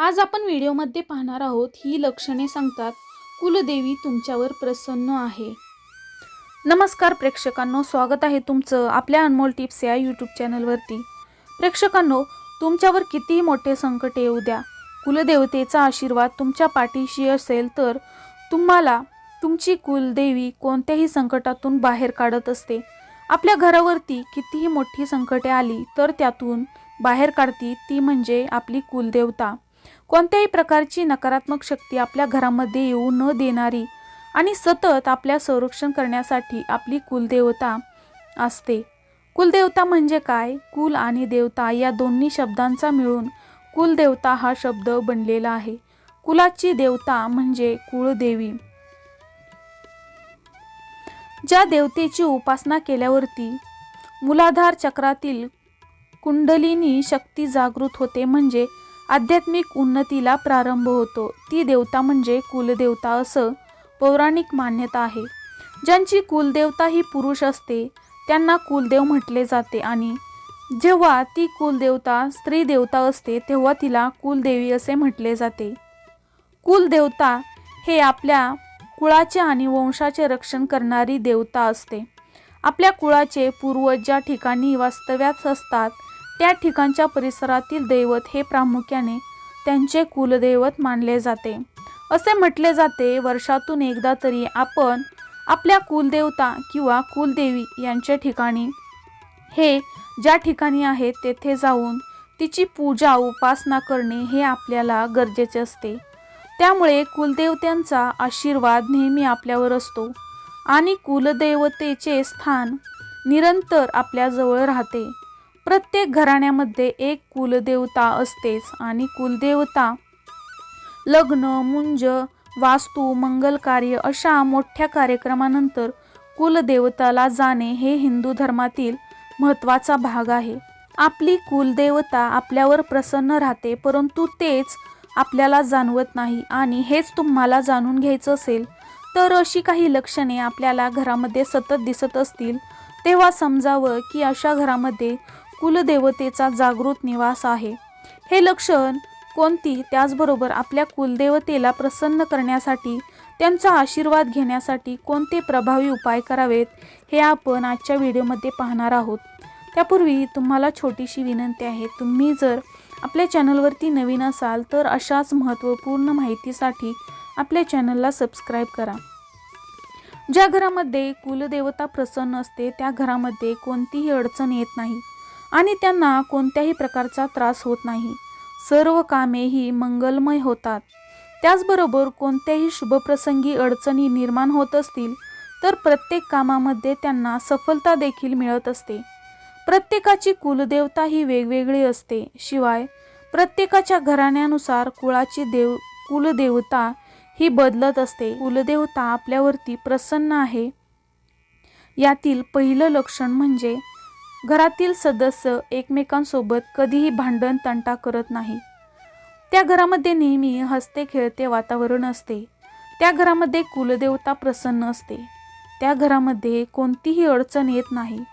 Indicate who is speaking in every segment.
Speaker 1: आज आपण व्हिडिओमध्ये पाहणार आहोत ही लक्षणे सांगतात कुलदेवी तुमच्यावर प्रसन्न आहे. नमस्कार प्रेक्षकांनो स्वागत आहे तुमचं आपल्या अनमोल टिप्स या यूट्यूब चॅनलवरती. प्रेक्षकांनो तुमच्यावर कितीही मोठे संकट येऊ द्या. कुलदेवतेचा आशीर्वाद तुमच्या पाठीशी असेल तर तुम्हाला तुमची कुलदेवी कोणत्याही संकटातून बाहेर काढत असते. आपल्या घरावरती कितीही मोठी संकटे आली तर त्यातून बाहेर काढती ती म्हणजे आपली कुलदेवता. कोणत्याही प्रकारची नकारात्मक शक्ती आपल्या घरामध्ये येऊ न देणारी आणि सतत आपल्या संरक्षण करण्यासाठी आपली कुलदेवता असते. कुलदेवता म्हणजे काय? कुल आणि देवता या दोन्ही शब्दांचा मिळून कुलदेवता हा शब्द बनलेला आहे. कुलाची देवता म्हणजे कुळदेवी. ज्या देवतेची उपासना केल्यावरती मुलाधार चक्रातील कुंडलिनी शक्ती जागृत होते म्हणजे आध्यात्मिक उन्नतीला प्रारंभ होतो. ती देवता म्हणजे कुलदेवता असं पौराणिक मान्यता आहे. ज्यांची कुलदेवता ही पुरुष असते त्यांना कुलदेव म्हटले जाते आणि जेव्हा ती कुलदेवता स्त्री देवता असते तेव्हा तिला कुलदेवी असे म्हटले जाते. कुलदेवता हे आपल्या कुळाचे आणि वंशाचे रक्षण करणारी देवता असते. आपल्या कुळाचे पूर्वज ज्या ठिकाणी वास्तव्यात असतात त्या ठिकाणच्या परिसरातील दैवत हे प्रामुख्याने त्यांचे कुलदैवत मानले जाते. असे म्हटले जाते वर्षातून एकदा तरी आपण आपल्या कुलदेवता किंवा कुलदेवी यांच्या ठिकाणी हे ज्या ठिकाणी आहे तेथे जाऊन तिची पूजा उपासना करणे हे आपल्याला गरजेचे असते. त्यामुळे कुलदेवत्यांचा आशीर्वाद नेहमी आपल्यावर असतो आणि कुलदेवतेचे स्थान निरंतर आपल्याजवळ राहते. प्रत्येक घराण्यामध्ये एक कुलदेवता असतेच आणि कुलदेवता लग्न मुंज वास्तू मंगल कार्य अशा मोठ्या कार्यक्रमानंतर कुलदेवताला जाणे हे हिंदू धर्मातील महत्त्वाचा भाग आहे. आपली कुलदेवता आपल्यावर प्रसन्न राहते परंतु तेच आपल्याला जाणवत नाही आणि हेच तुम्हाला जाणून घ्यायचं असेल तर अशी काही लक्षणे आपल्याला घरामध्ये सतत दिसत असतील तेव्हा समजावं की अशा घरामध्ये कुलदेवतेचा जागृत निवास आहे. हे लक्षण कोणती? त्याचबरोबर आपल्या कुलदेवतेला प्रसन्न करण्यासाठी त्यांचा आशीर्वाद घेण्यासाठी कोणते प्रभावी उपाय करावेत हे आपण आजच्या व्हिडिओमध्ये पाहणार आहोत. त्यापूर्वी तुम्हाला छोटीशी विनंती आहे तुम्ही जर आपल्या चॅनलवरती नवीन असाल तर अशाच महत्त्वपूर्ण माहितीसाठी आपल्या चॅनलला सबस्क्राईब करा. ज्या घरामध्ये कुलदेवता प्रसन्न असते त्या घरामध्ये कोणतीही अडचण येत नाही. आणि त्यांना कोणत्याही प्रकारचा त्रास होत नाही. सर्व कामे ही मंगलमय होतात. त्याचबरोबर कोणत्याही शुभप्रसंगी अडचणी निर्माण होत असतील तर प्रत्येक कामामध्ये त्यांना सफलता देखील मिळत असते. प्रत्येकाची कुलदेवता ही वेगवेगळी असते. शिवाय प्रत्येकाच्या घराण्यानुसार कुळाची देव कुलदेवता ही बदलत असते. कुलदेवता आपल्यावरती प्रसन्न आहे. यातील पहिलं लक्षण म्हणजे घरातील सदस्य एकमेकांसोबत कधीही भांडण तंटा करत नाही. त्या घरामध्ये नेहमी हसते खेळते वातावरण असते. त्या घरामध्ये कुलदेवता प्रसन्न असते. त्या घरामध्ये कोणतीही अडचण येत नाही.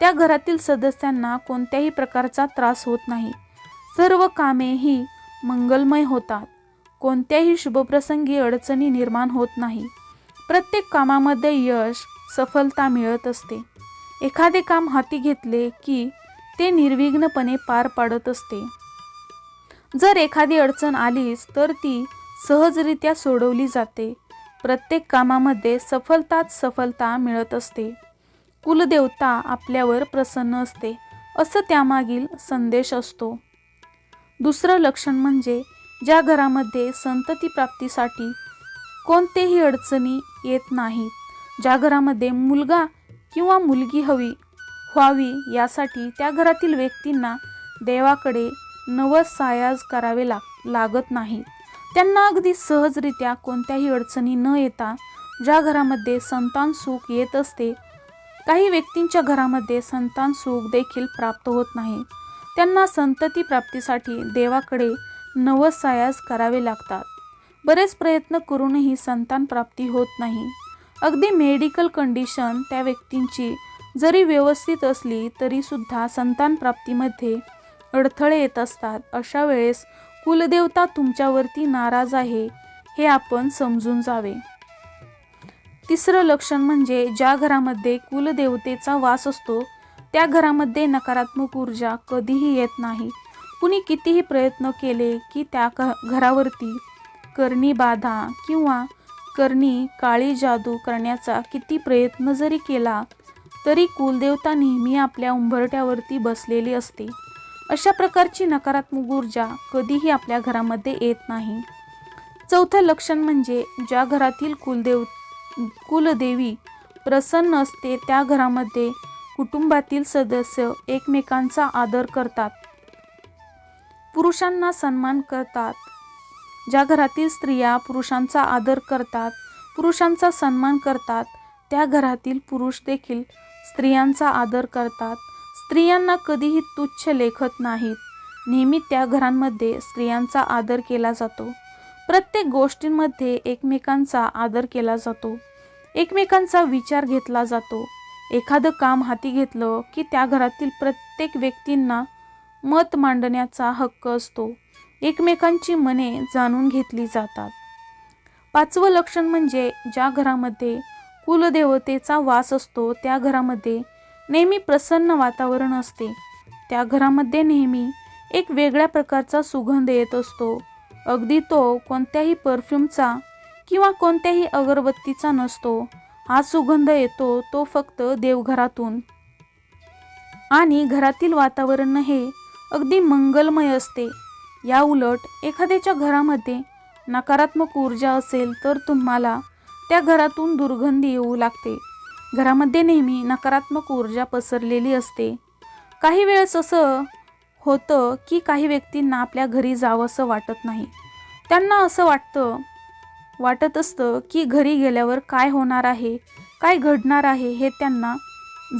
Speaker 1: त्या घरातील सदस्यांना कोणत्याही प्रकारचा त्रास होत नाही. सर्व कामे ही मंगलमय होतात. कोणत्याही शुभप्रसंगी अडचणी निर्माण होत नाही. प्रत्येक कामामध्ये यश सफलता मिळत असते. एखादे काम हाती घेतले की ते निर्विघ्नपणे पार पाडत असते. जर एखादी अडचण आलीच तर ती सहजरित्या सोडवली जाते. प्रत्येक कामामध्ये सफलताच सफलता मिळत असते. कुलदेवता आपल्यावर प्रसन्न असते असं त्यामागील संदेश असतो. दुसरं लक्षण म्हणजे ज्या घरामध्ये संतती प्राप्तीसाठी कोणतेही अडचणी येत नाहीत ज्या घरामध्ये मुलगा किंवा मुलगी हवी व्हावी यासाठी त्या घरातील व्यक्तींना देवाकडे नवसायाज करावे लाग लागत नाही. त्यांना अगदी सहजरित्या कोणत्याही अडचणी न येता ज्या घरामध्ये संतान सुख येत असते काही व्यक्तींच्या घरामध्ये संतान सुख देखील प्राप्त होत नाही. त्यांना संतती प्राप्तीसाठी देवाकडे नवसायास करावे लागतात. बरेच प्रयत्न करूनही संतान प्राप्ती होत नाही. अगदी मेडिकल कंडिशन त्या व्यक्तींची जरी व्यवस्थित असली तरीसुद्धा संतान प्राप्तीमध्ये अडथळे येत असतात. अशा वेळेस कुलदेवता तुमच्यावरती नाराज आहे हे आपण समजून जावे. तिसरं लक्षण म्हणजे ज्या घरामध्ये कुलदेवतेचा वास असतो त्या घरामध्ये नकारात्मक ऊर्जा कधीही येत नाही. कुणी कितीही प्रयत्न केले की त्या घरावरती करणी बाधा किंवा करणी काळी जादू करण्याचा किती प्रयत्न जरी केला तरी कुलदेवता नेहमी आपल्या उंबरट्यावरती बसलेली असते. अशा प्रकारची नकारात्मक ऊर्जा कधीही आपल्या घरामध्ये येत नाही. चौथं लक्षण म्हणजे ज्या घरातील कुलदेव कुलदेवी प्रसन्न असते त्या घरामध्ये कुटुंबातील सदस्य एकमेकांचा आदर करतात. पुरुषांना सन्मान करतात. ज्या घरातील स्त्रिया पुरुषांचा आदर करतात पुरुषांचा सन्मान करतात त्या घरातील पुरुष देखील स्त्रियांचा आदर करतात. स्त्रियांना कधीही तुच्छ लेखत नाहीत. नेहमी त्या घरांमध्ये स्त्रियांचा आदर केला जातो. प्रत्येक गोष्टींमध्ये एकमेकांचा आदर केला जातो. एकमेकांचा विचार घेतला जातो. एखादं काम हाती घेतलं की त्या घरातील प्रत्येक व्यक्तींना मत मांडण्याचा हक्क असतो. एकमेकांची मने जाणून घेतली जातात. पाचवं लक्षण म्हणजे ज्या घरामध्ये कुलदेवतेचा वास असतो त्या घरामध्ये नेहमी प्रसन्न वातावरण असते. त्या घरामध्ये नेहमी एक वेगळ्या प्रकारचा सुगंध येत असतो. अगदी तो कोणत्याही परफ्यूमचा किंवा कोणत्याही अगरबत्तीचा नसतो. हा सुगंध येतो तो फक्त देवघरातून. आणि घरातील वातावरण हे अगदी मंगलमय असते. या उलट एखाद्याच्या घरामध्ये नकारात्मक ऊर्जा असेल तर तुम्हाला त्या घरातून दुर्गंधी येऊ लागते. घरामध्ये नेहमी नकारात्मक ऊर्जा पसरलेली असते. काही वेळेस असं होतं की काही व्यक्तींना आपल्या घरी जावंसं वाटत नाही. त्यांना असं वाटतं वाटत असतं की घरी गेल्यावर काय होणार आहे काय घडणार आहे हे त्यांना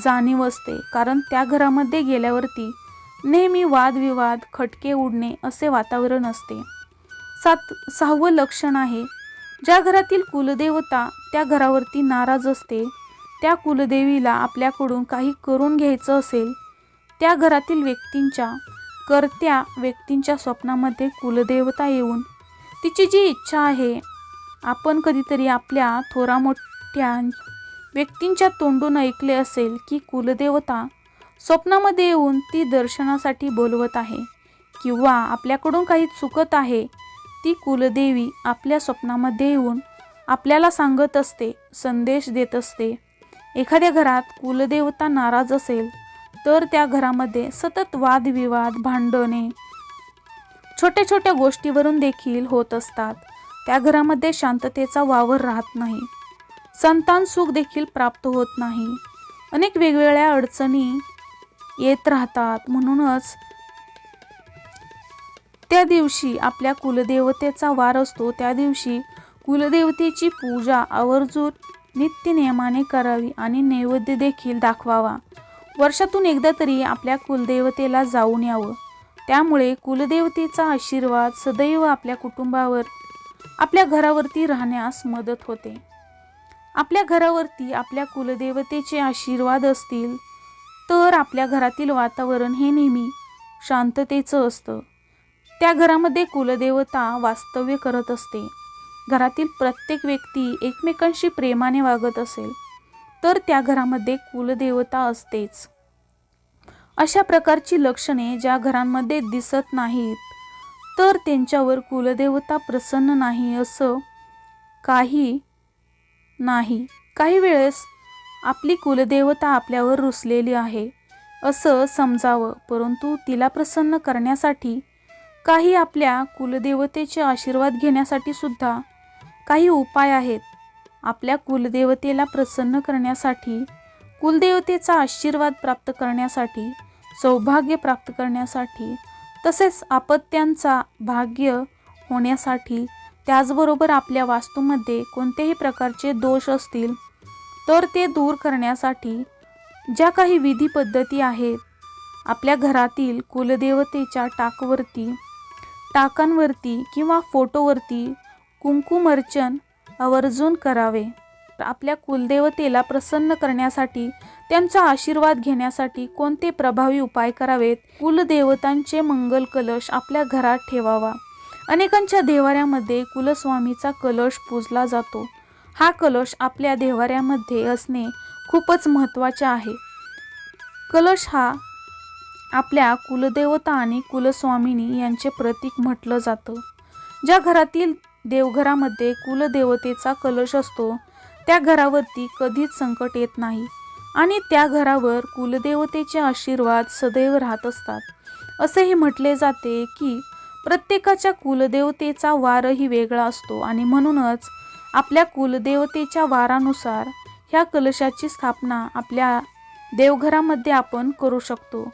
Speaker 1: जाणीव असते. कारण त्या घरामध्ये गेल्यावरती नेहमी वादविवाद खटके उडणे असे वातावरण असते. सात सहावं लक्षण आहे. ज्या घरातील कुलदेवता त्या घरावरती नाराज असते त्या कुलदेवीला आपल्याकडून काही करून घ्यायचं असेल त्या घरातील व्यक्तींच्या करत्या व्यक्तींच्या स्वप्नामध्ये कुलदेवता येऊन तिची जी इच्छा आहे आपण कधीतरी आपल्या थोरा मोठ्या व्यक्तींच्या तोंडून ऐकले असेल की कुलदेवता स्वप्नामध्ये येऊन ती दर्शनासाठी बोलवत आहे. किंवा आपल्याकडून काही चुकत आहे ती कुलदेवी आपल्या स्वप्नामध्ये येऊन आपल्याला सांगत असते संदेश देत असते. एखाद्या घरात कुलदेवता नाराज असेल तर त्या घरामध्ये सतत वादविवाद भांडणे छोट्या छोट्या गोष्टीवरून देखील होत असतात. त्या घरामध्ये शांततेचा वावर राहत नाही. संतान सुख देखील प्राप्त होत नाही. अनेक वेगवेगळ्या अडचणी येत राहतात. म्हणूनच त्या दिवशी आपल्या कुलदेवतेचा वार असतो. त्या दिवशी कुलदेवतेची पूजा आवर्जून नित्य नियमाने करावी आणि नैवेद्य देखील दाखवावा. वर्षातून एकदा तरी आपल्या कुलदेवतेला जाऊन यावं. त्यामुळे कुलदेवतेचा आशीर्वाद सदैव आपल्या कुटुंबावर आपल्या घरावरती राहण्यास मदत होते. आपल्या घरावरती आपल्या कुलदेवतेचे आशीर्वाद असतील तर आपल्या घरातील वातावरण हे नेहमी शांततेचं असतं. त्या घरामध्ये कुलदेवता वास्तव्य करत असते. घरातील प्रत्येक व्यक्ती एकमेकांशी प्रेमाने वागत असेल तर त्या घरामध्ये कुलदेवता असतेच. अशा प्रकारची लक्षणे ज्या घरांमध्ये दिसत नाहीत तर त्यांच्यावर कुलदेवता प्रसन्न नाही असं काही नाही. काही वेळेस आपली कुलदेवता आपल्यावर रुसलेली आहे. असं समजावं परंतु तिला प्रसन्न करण्यासाठी काही आपल्या कुलदेवतेचे आशीर्वाद घेण्यासाठी सुद्धा काही उपाय आहेत. आपल्या कुलदेवतेला प्रसन्न करण्यासाठी कुलदेवतेचा आशीर्वाद प्राप्त करण्यासाठी सौभाग्य प्राप्त करण्यासाठी तसेच आपत्यांचा भाग्य होण्यासाठी त्याचबरोबर आपल्या वास्तूमध्ये कोणतेही प्रकारचे दोष असतील तर ते दूर करण्यासाठी ज्या काही विधी पद्धती आहेत आपल्या घरातील कुलदेवतेच्या टाकवरती टाकांवरती किंवा फोटोवरती कुंकुमर्चन आवर्जून करावे. आपल्या कुलदेवतेला प्रसन्न करण्यासाठी त्यांचा आशीर्वाद घेण्यासाठी कोणते प्रभावी उपाय करावेत? कुलदेवतांचे मंगल कलश आपल्या घरात ठेवावा. अनेकांच्या देवाऱ्यामध्ये कुलस्वामीचा कलश पूजला जातो. हा कलश आपल्या देवाऱ्यामध्ये असणे खूपच महत्त्वाचे आहे. कलश हा आपल्या कुलदेवता आणि कुलस्वामिनी यांचे प्रतीक म्हटलं जातं. ज्या घरातील देवघरामध्ये कुलदेवतेचा कलश असतो त्या घरावरती कधीच संकट येत नाही आणि त्या घरावर कुलदेवतेचे आशीर्वाद सदैव राहत असतात. असेही म्हटले जाते की प्रत्येकाच्या कुलदेवतेचा वारही वेगळा असतो आणि म्हणूनच आपल्या कुलदेवतेच्या वारानुसार ह्या कलशाची स्थापना आपल्या देवघरामध्ये आपण करू शकतो.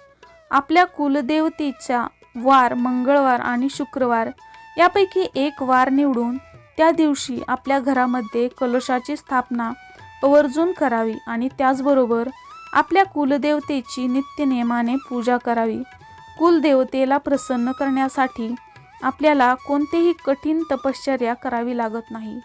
Speaker 1: आपल्या कुलदेवतेचा वार मंगळवार आणि शुक्रवार यापैकी एक वार निवडून त्या दिवशी आपल्या घरामध्ये कलशाची स्थापना आवर्जून करावी आणि त्याचबरोबर आपल्या कुलदेवतेची नित्यनेमाने पूजा करावी. कुलदेवतेला प्रसन्न करण्यासाठी आपल्याला कोणतेही कठीण तपश्चर्या करावी लागत नाही.